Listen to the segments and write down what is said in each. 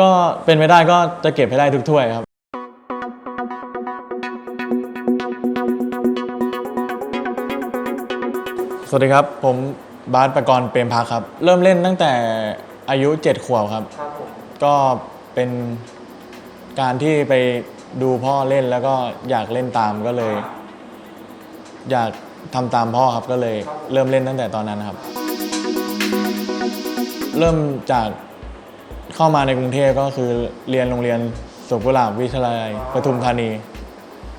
ก็เป็นไปได้ก็จะเก็บให้ได้ทุกถ้วยครับ สวัสดีครับ ผมบาสประกรณ์เปรมพักครับ เริ่มเล่นตั้งแต่อายุ 7 ขวบครับ ครับผมก็เป็นการที่ไปดูพ่อเล่นแล้วก็อยากเล่นตามก็เลย อยากทำตามพ่อครับก็เลยเริ่มเล่นตั้งแต่ตอนนั้นครับ เริ่มจาก เข้ามาในกรุงเทพก็คือเรียนโรงเรียนสุกุหลาบวิทยาลัยปทุมธานี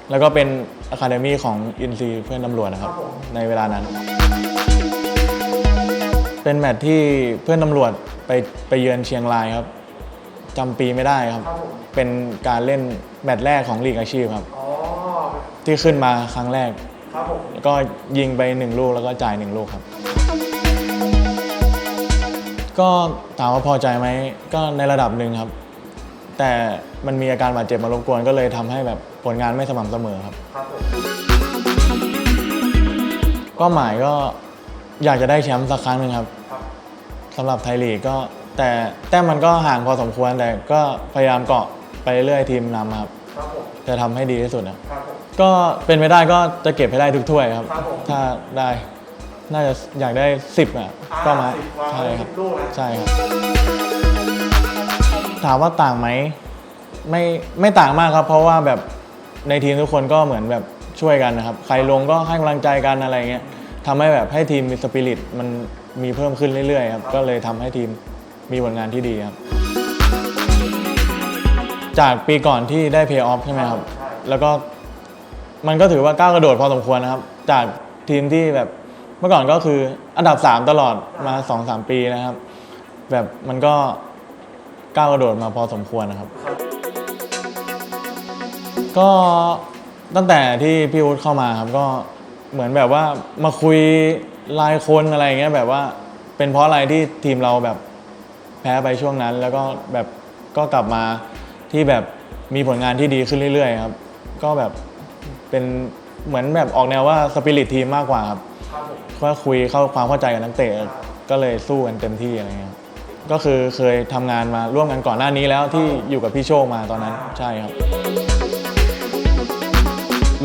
แล้วก็เป็นอะคาเดมี่ของอินซีเพื่อนตำรวจนะครับ ในเวลานั้น เป็นแมตช์ที่เพื่อนตำรวจไปไปเยือนเชียงรายครับจำปีไม่ได้ครับครับผมเป็นการเล่นแมตช์แรกของลีกอาชีพครับอ๋อที่ขึ้นมาครั้งแรกครับผมแล้วก็ยิงไปหนึ่งลูกแล้วก็จ่ายหนึ่งลูกครับ ก็ถามว่าพอใจไหมก็ในระดับหนึ่งครับ แต่มันมีอาการบาดเจ็บมารบกวนก็เลยทำให้แบบผลงานไม่สม่ำเสมอครับ ครับผมก็หมายก็อยากจะได้แชมป์สักครั้งหนึ่งครับครับสำหรับไทยลีกก็ แต่แต้มมันก็ห่างพอสมควรแต่ก็พยายามเกาะไปเรื่อยๆทีมนำครับ ครับผมจะทำให้ดีที่สุดนะครับผม ก็เป็นไปได้ก็จะเก็บให้ได้ทุกถ้วยครับ ครับผม ถ้าได้ น่าจะอยากได้ 10อะก็มาสิบวางใช่ไว้คสิรับบลูกนะใช่ครับถามว่าต่างไหมไม่ไม่ต่างมากครับ เพราะว่าแบบในทีมทุกคนก็เหมือนแบบช่วยกันนะครับ ใครลงก็ให้กำลังใจกันอะไรเงี้ยทำให้แบบให้ทีมมีสปิริตมันมีเพิ่มขึ้นเรื่อยๆครับก็เลยทำให้ทีมมีผลงานที่ดีครับ จากปีก่อนที่ได้เพย์ออฟใช่ไหมครับ แล้วก็มันก็ถือว่าก้าวกระโดดพอสมควรนะครับ จากทีมที่แบบ เมื่อก่อนก็คืออันดับ 3 ตลอดมา 2-3 ปีนะครับ แบบมันก็ก้าวกระโดดมาพอสมควรนะครับ ก็ตั้งแต่ที่พี่วุฒิเข้ามาครับก็เหมือนแบบว่ามาคุยรายคนอะไรเงี้ยแบบว่าเป็นเพราะอะไรที่ทีมเราแบบแพ้ไปช่วงนั้น แล้วก็แบบก็กลับมาที่แบบมีผลงานที่ดีขึ้นเรื่อยๆครับ ก็แบบเป็นเหมือนแบบออกแนวว่าสปิริตทีมมากกว่าครับ ก็คุยเข้าความเข้าใจกับนักเตะก็เลยสู้กันเต็มที่อะไรเงี้ยครับก็คือเคยทำงานมาร่วมกันก่อนหน้านี้แล้วที่อยู่กับพี่โชคมาตอนนั้นใช่ครับ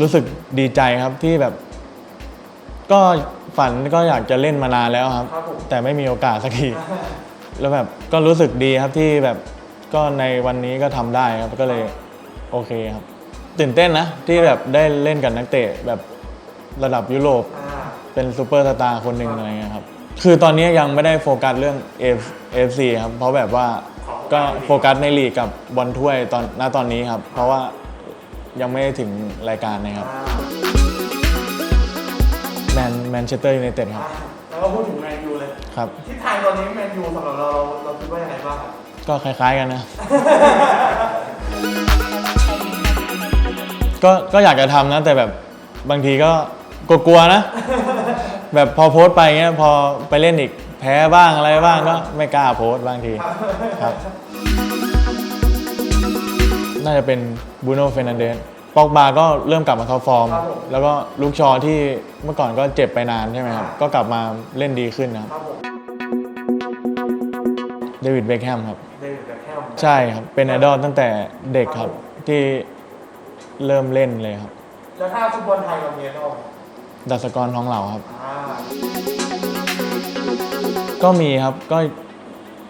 รู้สึกดีใจครับที่แบบ ก็ฝันก็อยากจะเล่นมานานแล้วครับครับผมแต่ไม่มีโอกาสสักทีแล้วแบบก็รู้สึกดีครับที่แบบก็ในวันนี้ก็ทำได้ครับก็เลยโอเคครับตื่นเต้นนะที่แบบได้เล่นกับนักเตะแบบระดับยุโรปอ่า เป็นซูเปอร์สตาร์คนหนึ่งอะไรเงี้ยครับ คือตอนนี้ยังไม่ได้โฟกัสเรื่อง F FC ครับ เพราะแบบว่าก็โฟกัสในลีกกับบอลถ้วยตอนณตอนนี้ครับ เพราะว่ายังไม่ได้ถึงรายการนะครับอ่าแมนแมนเชสเตอร์ยูไนเต็ดครับอ่าแล้วก็พูดถึงแมนยูเลย ครับทิศทางตอนนี้แมนยูสำหรับเราเราเราคิดว่ายังไงบ้างครับก็คล้ายๆกันนะ ก็ก็อยากจะทำนะ แต่แบบบางทีก็กลัวๆนะ แบบพอโพสต์ไปเงี้ยพอไปเล่นอีกแพ้บ้างอะไรบ้างก็ไม่กล้าโพสต์บางทีครับ น่าจะเป็นบูโน่เฟรนันเดสปอกบาก็เริ่มกลับมาท็อปฟอร์ม แล้วก็ลูกชอที่เมื่อก่อนก็เจ็บไปนานใช่ไหมครับ ก็กลับมาเล่นดีขึ้นนะครับครับผมเดวิดเบคแฮมครับ เดวิดแบ็คแฮมใช่ครับ เป็นไอดอลตั้งแต่เด็กครับที่เริ่มเล่นเลยครับ แล้วถ้าฟุตบอลไทยเรามีไอดอลไหม ดัชกรทองเหล่าครับอ่าก็มีครับก็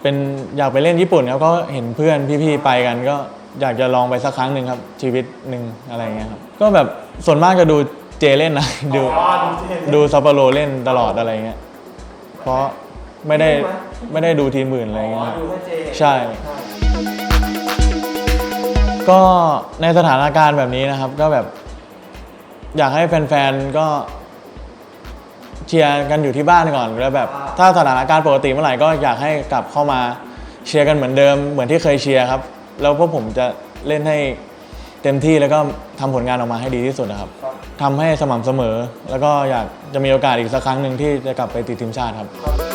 เป็นอยากไปเล่นญี่ปุ่นครับก็เห็นเพื่อนพี่ๆไปกันก็อยากจะลองไปสักครั้งหนึ่งครับ ชีวิตหนึ่งอะไรเงี้ยครับ ก็แบบส่วนมากจะดูเจเล่นนะ ดูอ๋อดูเจนดูซัปโปโรเล่นตลอดอะไรเงี้ยเพราะไม่ได้ไม่ได้ดูทีมอื่นอะไรอ๋เงี้อยครับดูแค่เจใช่ ก็ในสถานการณ์แบบนี้นะครับ ก็แบบ อยากให้แฟนๆก็ เชียร์กันอยู่ที่บ้านก่อนแล้วแบบถ้าสถานการณ์ปกติเมื่อไหร่ก็อยากให้กลับเข้ามาเชียร์กันเหมือนเดิม เหมือนที่เคยเชียร์ครับ แล้วพวกผมจะเล่นให้เต็มที่แล้วก็ทำผลงานออกมาให้ดีที่สุดนะครับครับทำให้สม่ำเสมอ แล้วก็อยากจะมีโอกาสอีกสักครั้งหนึ่งที่จะกลับไปติดทีมชาติครับครับ